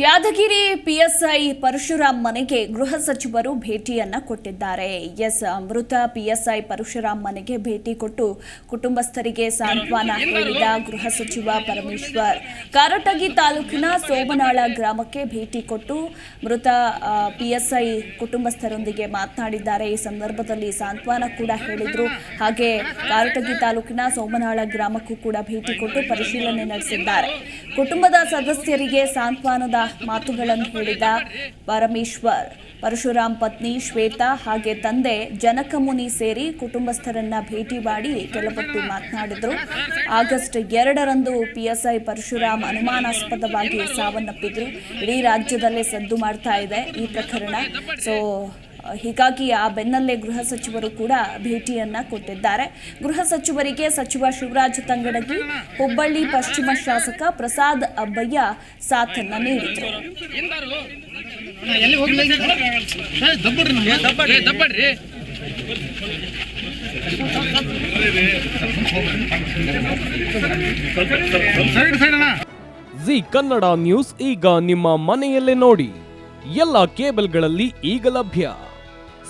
Yadgir PSI Parashuram ಮನೆಗೆ ಗೃಹ ಸಚಿವರು ಭೇಟಿಯನ್ನ ಕೊಟ್ಟಿದ್ದಾರೆ. ಎಸ್ ಮೃತ ಪಿಎಸ್ಐ ಪರಶುರಾಮ್ ಮನೆಗೆ ಭೇಟಿ ಕೊಟ್ಟು ಕುಟುಂಬಸ್ಥರಿಗೆ ಸಾಂತ್ವನ ಹೇಳಿದ ಗೃಹ ಸಚಿವ ಪರಮೇಶ್ವರ್. ಕಾರಟಗಿ ತಾಲೂಕಿನ ಸೋಮನಾಳ ಗ್ರಾಮಕ್ಕೆ ಭೇಟಿ ಕೊಟ್ಟು ಮೃತ ಪಿಎಸ್ಐ ಕುಟುಂಬಸ್ಥರೊಂದಿಗೆ ಮಾತನಾಡಿದ್ದಾರೆ. ಈ ಸಂದರ್ಭದಲ್ಲಿ ಸಾಂತ್ವನ ಕೂಡ ಹೇಳಿದ್ರು. ಹಾಗೆ ಕಾರಟಗಿ ತಾಲೂಕಿನ ಸೋಮನಾಳ ಗ್ರಾಮಕ್ಕೂ ಕೂಡ ಭೇಟಿ ಕೊಟ್ಟು ಪರಿಶೀಲನೆ ನಡೆಸಿದ್ದಾರೆ. ಕುಟುಂಬದ ಸದಸ್ಯರಿಗೆ ಸಾಂತ್ವನದ ಮಾತುಗಳನ್ನು ಹೇಳಿದ ಪರಮೇಶ್ವರ್. ಪರಶುರಾಮ್ ಪತ್ನಿ ಶ್ವೇತಾ ಹಾಗೆ ತಂದೆ ಜನಕಮುನಿ ಸೇರಿ ಕುಟುಂಬಸ್ಥರನ್ನ ಭೇಟಿ ಮಾಡಿ ಕೆಲವೊತ್ತು ಮಾತನಾಡಿದರು. ಆಗಸ್ಟ್ ಎರಡರಂದು ಪಿಎಸ್ಐ ಪರಶುರಾಮ್ ಅನುಮಾನಾಸ್ಪದವಾಗಿ ಸಾವನ್ನಪ್ಪಿದ್ರು. ಇಡೀ ರಾಜ್ಯದಲ್ಲೇ ಸದ್ದು ಮಾಡ್ತಾ ಇದೆ ಈ ಪ್ರಕರಣ. ಸೊ ಹೀಗಾಗಿ ಆ ಬೆನ್ನಲ್ಲೇ ಗೃಹ ಸಚಿವರು ಕೂಡ ಭೇಟಿಯನ್ನ ಕೊಟ್ಟಿದ್ದಾರೆ. ಗೃಹ ಸಚಿವರಿಗೆ ಸಚಿವ ಶಿವರಾಜ್ ತಂಗಡಗಿ, ಹುಬ್ಬಳ್ಳಿ ಪಶ್ಚಿಮ ಶಾಸಕ ಪ್ರಸಾದ್ ಅಬ್ಬಯ್ಯ ಸಾಥನ್ನ ನೀಡಿದರು. ಜಿ ಕನ್ನಡ ನ್ಯೂಸ್ ಈಗ ನಿಮ್ಮ ಮನೆಯಲ್ಲೇ ನೋಡಿ. ಎಲ್ಲ ಕೇಬಲ್ಗಳಲ್ಲಿ ಈಗ ಲಭ್ಯ.